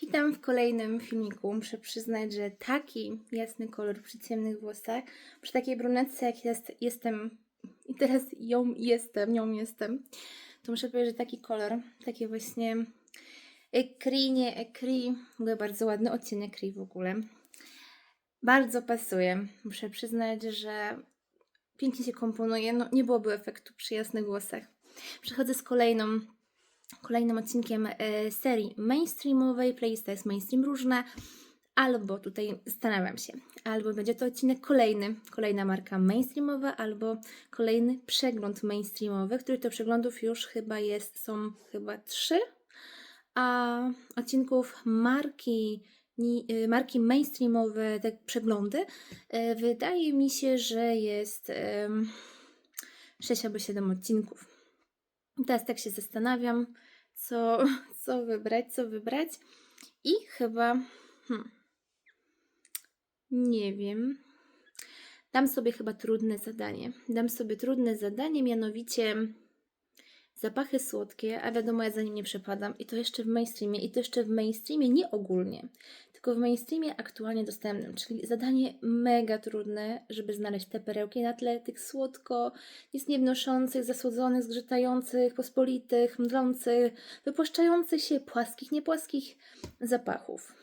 Witam w kolejnym filmiku. Muszę przyznać, że taki jasny kolor przy ciemnych włosach, przy takiej brunetce jak jest, jestem i teraz ją jestem, nią jestem, to muszę powiedzieć, że taki kolor, takie właśnie ekri, nie ekri, w ogóle bardzo ładny odcień ekri w ogóle, bardzo pasuje. Muszę przyznać, że pięknie się komponuje, no nie byłoby efektu przy jasnych włosach. Przechodzę z kolejną kolejnym odcinkiem e, serii mainstreamowej. Playlista jest mainstream różne. Albo tutaj zastanawiam się, albo będzie to odcinek kolejny, kolejna marka mainstreamowa, albo kolejny przegląd mainstreamowy, których to przeglądów już chyba jest, są chyba trzy, a odcinków marki, y, marki mainstreamowe, te przeglądy, e, wydaje mi się, że jest em, 6 albo 7 odcinków. Teraz tak się zastanawiam, co, co wybrać, co wybrać. I chyba. Hmm, nie wiem. Dam sobie chyba trudne zadanie. Dam sobie trudne zadanie, mianowicie zapachy słodkie, a wiadomo, ja za nim nie przepadam. I to jeszcze w mainstreamie. I to jeszcze w mainstreamie, nie ogólnie, tylko w mainstreamie aktualnie dostępnym. Czyli zadanie mega trudne, żeby znaleźć te perełki na tle tych słodko, nic niewnoszących, zasłodzonych, zgrzytających, pospolitych, mdlących, wypłaszczających się, płaskich, niepłaskich zapachów.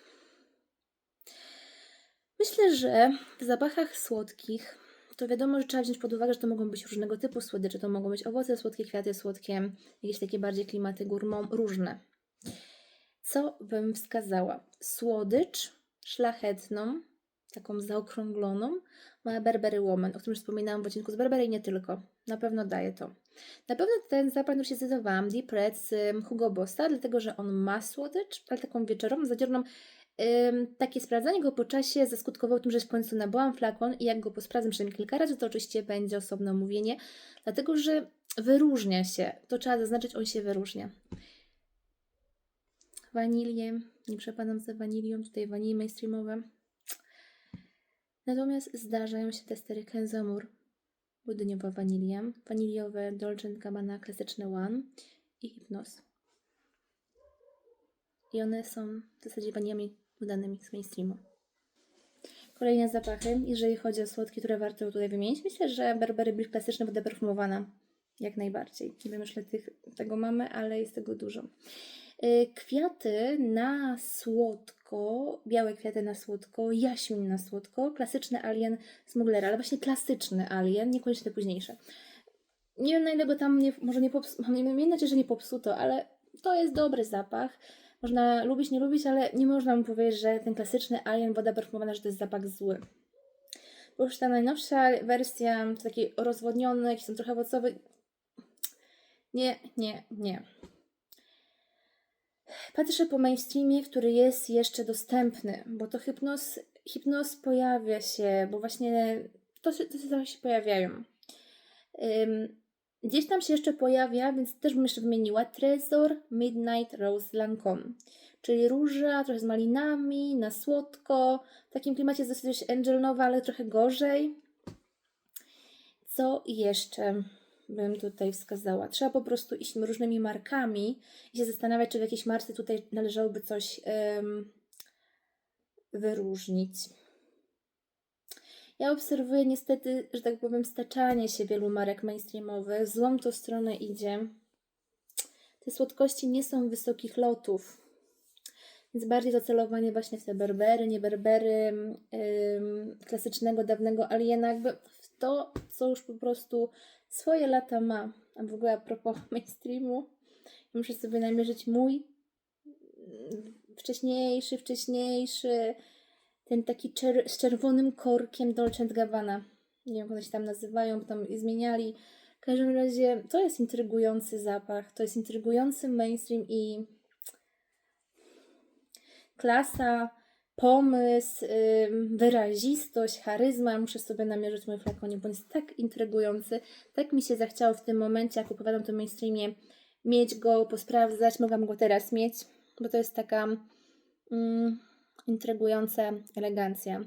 Myślę, że w zapachach słodkich to wiadomo, że trzeba wziąć pod uwagę, że to mogą być różnego typu słodycze. To mogą być owoce słodkie, kwiaty słodkie, jakieś takie bardziej klimaty gourmand, różne. Co bym wskazała? Słodycz szlachetną, taką zaokrągloną, ma Burberry Woman, o którym wspominałam w odcinku z Burberry i nie tylko. Na pewno daje to. Na pewno ten zapach, się zdecydowałam, Deep Red z ym, Hugo Bossa, dlatego że on ma słodycz, ale taką wieczorową, zadziorną. Ym, takie sprawdzanie go po czasie zaskutkowało tym, że w końcu nabyłam flakon i jak go posprawdzam przynajmniej kilka razy, to oczywiście będzie osobne omówienie, dlatego że wyróżnia się. To trzeba zaznaczyć, on się wyróżnia. Wanilię, nie przepadam za wanilią, tutaj wanilii mainstreamowe. Natomiast zdarzają się testery Kenzamur, budyniowa wanilia, waniliowe Dolce Gabbana klasyczne One i Hypnos. I one są w zasadzie waniliami udanymi z mainstreamu. Kolejne zapachy, jeżeli chodzi o słodkie, które warto tutaj wymienić. Myślę, że Burberry Bliss klasyczna woda perfumowana. Jak najbardziej. Nie wiem, ile tych, tego mamy, ale jest tego dużo. Y, Kwiaty na słodko, białe kwiaty na słodko, jaśmin na słodko, klasyczny alien Smugglera, ale właśnie klasyczny alien, niekoniecznie te późniejsze. Nie wiem na ile go tam nie, może nie popsuto, mam nadzieję, że nie popsuto, ale to jest dobry zapach. Można lubić, nie lubić, ale nie można mu powiedzieć, że ten klasyczny alien, woda perfumowana, że to jest zapach zły. Bo już ta najnowsza wersja, to taki rozwodniony, jakiś tam trochę owocowy. Nie, nie, nie. Patrzę po mainstreamie, który jest jeszcze dostępny, bo to hipnoz, hipnoz pojawia się, bo właśnie to, to się pojawiają. Ym, gdzieś tam się jeszcze pojawia, więc też bym jeszcze wymieniła Trezor Midnight Rose Lancome, czyli róża trochę z malinami, na słodko, w takim klimacie dosyć Angel Nowa, ale trochę gorzej. Co jeszcze bym tutaj wskazała? Trzeba po prostu iść różnymi markami i się zastanawiać, czy w jakiejś marce tutaj należałoby coś em, wyróżnić. Ja obserwuję niestety, że tak powiem, staczanie się wielu marek mainstreamowych. Złą to stronę idzie. Te słodkości nie są wysokich lotów. Więc bardziej zacelowanie właśnie w te berbery, nie berbery, klasycznego, dawnego aliena, jakby w to, co już po prostu swoje lata ma. A w ogóle a propos mainstreamu, muszę sobie namierzyć mój mm, wcześniejszy, wcześniejszy, ten taki czer- z czerwonym korkiem Dolce Gabbana. Nie wiem, jak one się tam nazywają, bo tam zmieniali. W każdym razie to jest intrygujący zapach, to jest intrygujący mainstream i klasa, pomysł, wyrazistość, charyzma. Muszę sobie namierzyć mój flakonie, bo jest tak intrygujący. Tak mi się zachciało w tym momencie, jak opowiadam o tym mainstreamie, mieć go, posprawdzać. Mogłam go teraz mieć, bo to jest taka mm, intrygująca elegancja.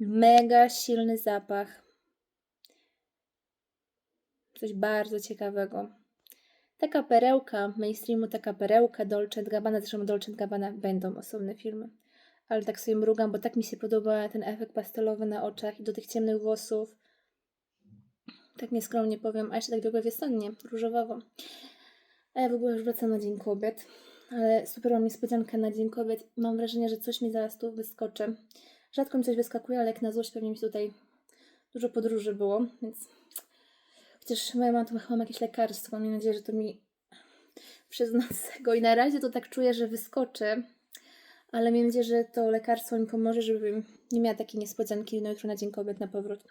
Mega silny zapach. Coś bardzo ciekawego. Taka perełka mainstreamu, taka perełka Dolce Gabbana, zresztą Dolce Gabbana będą osobne filmy. Ale tak sobie mrugam, bo tak mi się podoba ten efekt pastelowy na oczach i do tych ciemnych włosów. Tak nieskromnie powiem, a jeszcze tak drogo wiosennie, różowawo. A ja w ogóle już wracam na Dzień Kobiet, ale super mam niespodziankę na Dzień Kobiet. Mam wrażenie, że coś mi zaraz tu wyskoczy. Rzadko mi coś wyskakuje, ale jak na złość pewnie mi tutaj dużo podróży było, więc chociaż moja mama tu jakieś lekarstwo, mam nadzieję, że to mi przyzna z tego i na razie to tak czuję, że wyskoczy, ale mam nadzieję, że to lekarstwo mi pomoże, żebym nie miała takiej niespodzianki no jutro na Dzień Kobiet na powrót.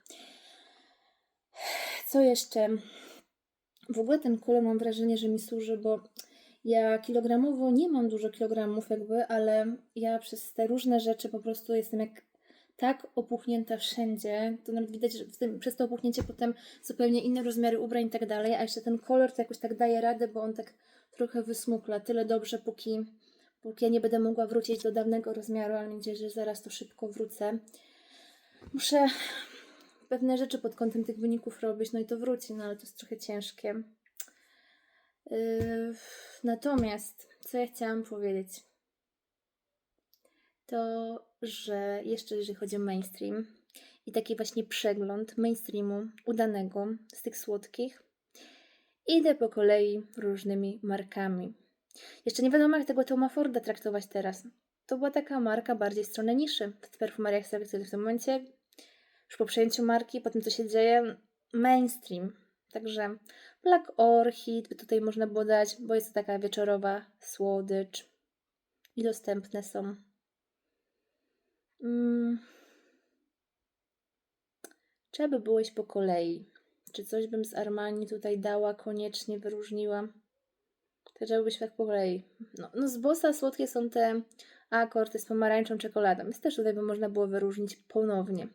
Co jeszcze? W ogóle ten kolor mam wrażenie, że mi służy, bo ja kilogramowo nie mam dużo kilogramów jakby, ale ja przez te różne rzeczy po prostu jestem jak tak opuchnięta wszędzie, to nawet widać, że tym, przez to opuchnięcie potem zupełnie inne rozmiary ubrań i tak dalej, a jeszcze ten kolor to jakoś tak daje radę, bo on tak trochę wysmukla. Tyle dobrze, póki, póki ja nie będę mogła wrócić do dawnego rozmiaru, ale mam nadzieję, że zaraz to szybko wrócę. Muszę pewne rzeczy pod kątem tych wyników robić, no i to wróci, no ale to jest trochę ciężkie. Yy, natomiast, co ja chciałam powiedzieć, to, że jeszcze jeżeli chodzi o mainstream i taki właśnie przegląd mainstreamu udanego z tych słodkich, idę po kolei różnymi markami. Jeszcze nie wiadomo, jak tego Toma Forda traktować teraz. To była taka marka bardziej w stronę niszy w perfumeriach selekcyjnych w tym momencie. Już po przejęciu marki, po tym co się dzieje, mainstream. Także Black Orchid by tutaj można było dać, bo jest to taka wieczorowa słodycz i dostępne są. Mm. Trzeba by było iść po kolei. Czy coś bym z Armani tutaj dała, koniecznie wyróżniła? To trzeba by być tak po kolei. No, no z Bossa słodkie są te akordy z pomarańczą, czekoladą. Więc też tutaj by można było wyróżnić ponownie.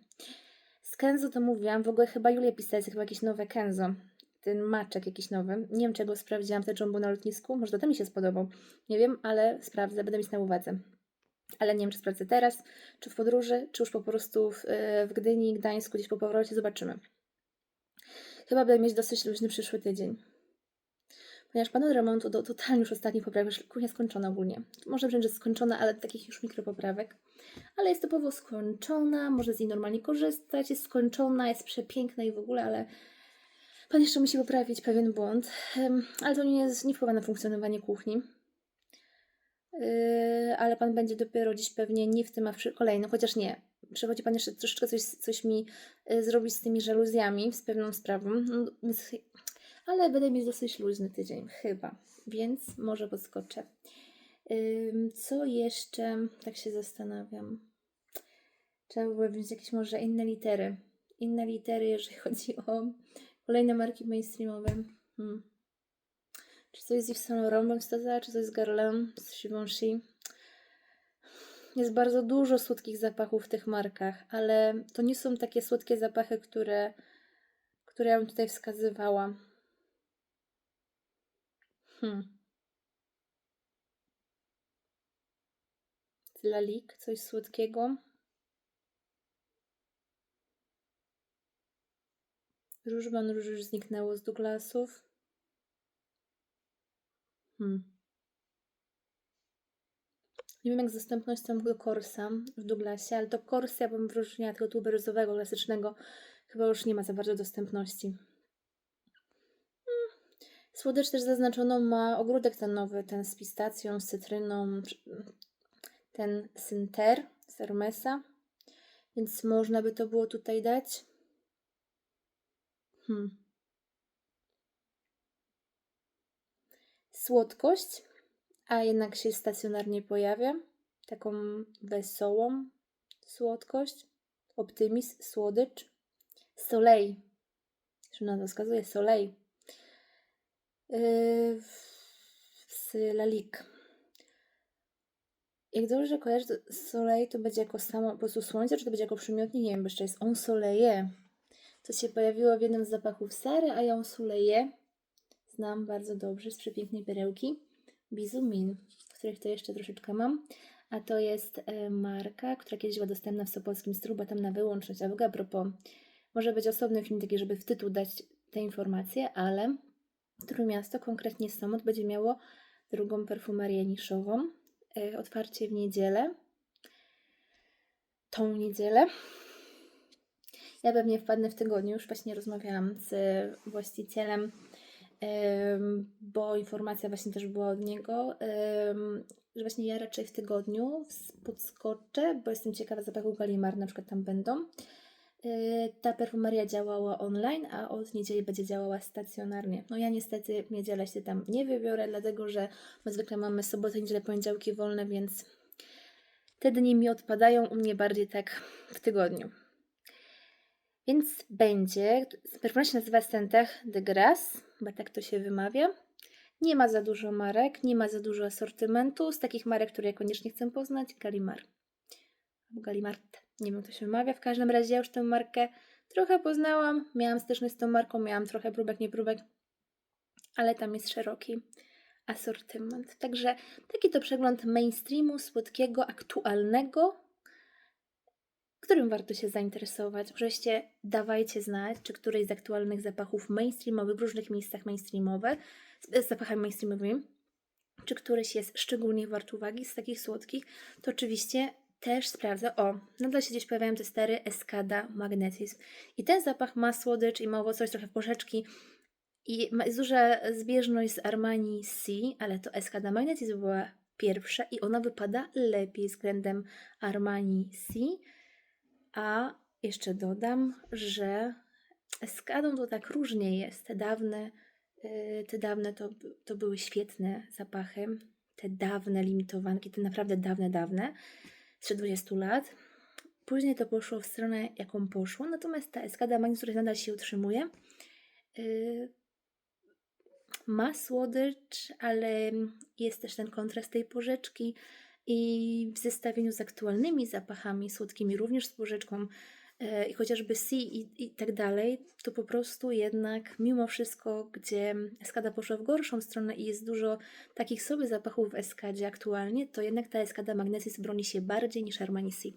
Z Kenzo to mówiłam, w ogóle chyba Julia pisała, jest chyba jakieś nowe Kenzo. Ten maczek jakiś nowy. Nie wiem, czego sprawdziłam te jumbo na lotnisku. Może to mi się spodobał. Nie wiem, ale sprawdzę, będę mieć na uwadze. Ale nie wiem, czy sprawdzę teraz, czy w podróży, czy już po prostu w, w Gdyni, Gdańsku, gdzieś po powrocie, zobaczymy. Chyba będę mieć dosyć luźny przyszły tydzień. Ponieważ od remontu do totalnie już ostatnich poprawek, już kuchnia skończona ogólnie. Może wręcz jest skończona, ale takich już mikropoprawek. Ale jest typowo skończona, można z niej normalnie korzystać, jest skończona, jest przepiękna i w ogóle, ale pan jeszcze musi poprawić pewien błąd. Ale to nie, jest, nie wpływa na funkcjonowanie kuchni. Yy, ale pan będzie dopiero dziś pewnie nie w tym, a w kolejnym, chociaż nie. Przychodzi pan jeszcze troszeczkę coś, coś mi y, zrobić z tymi żaluzjami, z pewną sprawą. No, ale będę mieć dosyć luźny tydzień, chyba, więc może podskoczę. Co jeszcze? Tak się zastanawiam. Trzeba byłoby wziąć jakieś może inne litery. Inne litery, jeżeli chodzi o kolejne marki mainstreamowe. Hmm. Czy coś z Yves Saint wskazała, czy coś z Guerlain, z Givenchy. Jest bardzo dużo słodkich zapachów w tych markach, ale to nie są takie słodkie zapachy, które, które ja bym tutaj wskazywała. Hmm. Lalik, coś słodkiego. Różban róż już zniknęło z Douglasów. Hmm. Nie wiem jak z dostępnością do Corsa w Douglasie, ale to Corsa ja bym wyróżniała tego tuberozowego, klasycznego. Chyba już nie ma za bardzo dostępności. Słodycz też zaznaczoną ma ogródek ten nowy, ten z pistacją, z cytryną, ten Synter z Hermesa, więc można by to było tutaj dać. Hmm. Słodkość, a jednak się stacjonarnie pojawia. Taką wesołą słodkość. Optymizm, słodycz. Soleil. Że nazwa wskazuje, Soleil. Yy, z Lalik. Jak dobrze kojarzę, to Soleil to będzie jako samo po prostu słońce, czy to będzie jako przymiotnik? Nie wiem, jeszcze jest On Soleil. To się pojawiło w jednym z zapachów Sary, a ja On Soleil znam bardzo dobrze z przepięknej perełki Bizumin, których to jeszcze troszeczkę mam. A to jest e, marka, która kiedyś była dostępna w Sopockim Stru, bo tam na wyłączność. A w ogóle a propos, może być osobny film taki, żeby w tytuł dać te informacje, ale Trójmiasto, konkretnie Somot, będzie miało drugą perfumerię niszową. e, Otwarcie w niedzielę. Tą niedzielę. Ja pewnie wpadnę w tygodniu, już właśnie rozmawiałam z właścicielem, em, bo informacja właśnie też była od niego, że właśnie ja raczej w tygodniu podskoczę, bo jestem ciekawa zapachu Galimar, na przykład tam będą. Y, Ta perfumeria działała online, a od niedzieli będzie działała stacjonarnie. No ja niestety w niedzielę się tam nie wybiorę, dlatego że my zwykle mamy sobotę, niedzielę, poniedziałki wolne, więc te dni mi odpadają, u mnie bardziej tak w tygodniu. Więc będzie, perfuma się nazywa Sentech de Grasse, chyba tak to się wymawia. Nie ma za dużo marek, nie ma za dużo asortymentu. Z takich marek, które ja koniecznie chcę poznać, Galimar. Galimart, nie wiem jak to się wymawia. W każdym razie ja już tę markę trochę poznałam. Miałam styczność z tą marką, miałam trochę próbek, nie próbek, ale tam jest szeroki asortyment. Także taki to przegląd mainstreamu, słodkiego, aktualnego, którym warto się zainteresować. Oczywiście dawajcie znać, czy któryś z aktualnych zapachów mainstreamowych w różnych miejscach mainstreamowych, z z zapachami mainstreamowymi, czy któryś jest szczególnie wart uwagi z takich słodkich, to oczywiście też sprawdzę. O, nadal się gdzieś pojawiają te stary Escada Magnetism. I ten zapach ma słodycz i ma owocowość trochę w porzeczki. I ma, jest duża zbieżność z Armani C, ale to Escada Magnetism była pierwsza i ona wypada lepiej względem Armani C. A jeszcze dodam, że Escadą to tak różnie jest. Te dawne, yy, te dawne to, to były świetne zapachy. Te dawne limitowanki, te naprawdę dawne, dawne, sprzed 20 lat. Później to poszło w stronę, jaką poszło. Natomiast ta Escada Magnus, która nadal się utrzymuje, yy, ma słodycz, ale jest też ten kontrast tej porzeczki i w zestawieniu z aktualnymi zapachami słodkimi, również z porzeczką i chociażby C i, i tak dalej, to po prostu jednak mimo wszystko, gdzie Eskada poszła w gorszą stronę i jest dużo takich sobie zapachów w Eskadzie aktualnie, to jednak ta Eskada Magnesis broni się bardziej niż Armani C.